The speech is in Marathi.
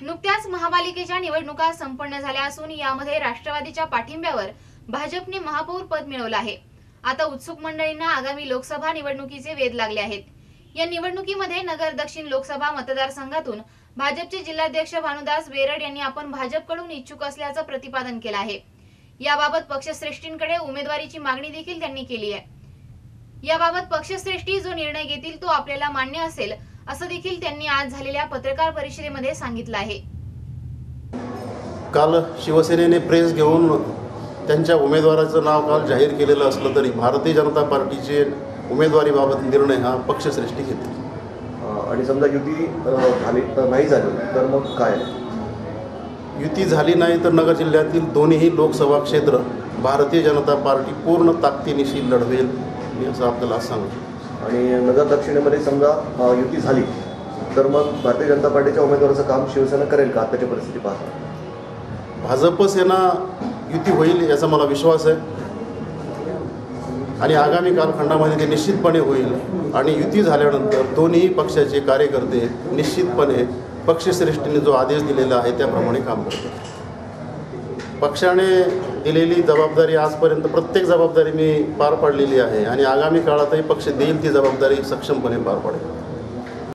नुकत्याच महापालिकेच्या निवडणुका संपन्न झाल्या असून यामध्ये राष्ट्रवादीच्या पाठिंब्यावर भाजपने महापौर पद मिळवलं आहे. आता उत्सुक मंडळींना आगामी लोकसभा निवडणुकीचे वेध लागले आहेत. या निवडणुकीमध्ये नगर दक्षिण लोकसभा मतदारसंघातून भाजपचे जिल्हाध्यक्ष भानुदास वेरड यांनी आपण भाजपकडून इच्छुक असल्याचं प्रतिपादन केलं आहे. याबाबत पक्षश्रेष्ठींकडे उमेदवारीची मागणी देखील त्यांनी केली आहे. याबाबत पक्षश्रेष्ठी जो निर्णय घेतील तो आपल्याला मान्य असेल असं देखील त्यांनी आज झालेल्या पत्रकार परिषदेमध्ये सांगितलं आहे. काल शिवसेनेने प्रेस घेऊन त्यांच्या उमेदवाराचं नाव काल जाहीर केलेलं असलं तरी भारतीय जनता पार्टीचे उमेदवारीबाबत निर्णय हा पक्षश्रेष्ठी घेतील. आणि समजा युती झाली नाही झाली तर मग काय? युती झाली नाही तर नगर जिल्ह्यातील दोन्ही लोकसभा क्षेत्र भारतीय जनता पार्टी पूर्ण ताकदीनिशी लढवेल मी असं आपल्याला आज सांगू आणि नगर दक्षिणेमध्ये समजा युती झाली तर मग भारतीय जनता पार्टीच्या उमेदवाराचं काम शिवसेना करेल का? आताची परिस्थिती पाहता. भाजप सेना युती होईल याचा मला विश्वास आहे. आणि आगामी कालखंडामध्ये ते निश्चितपणे होईल. आणि युती झाल्यानंतर दोन्ही पक्षाचे कार्यकर्ते निश्चितपणे पक्षश्रेष्ठीने जो आदेश दिलेला आहे त्याप्रमाणे काम करतात पक्षाने दिलेली जबाबदारी आजपर्यंत प्रत्येक जबाबदारी मी पार पाडलेली आहे आणि आगामी काळातही पक्ष देईल ती जबाबदारी सक्षमपणे पार पाडेल.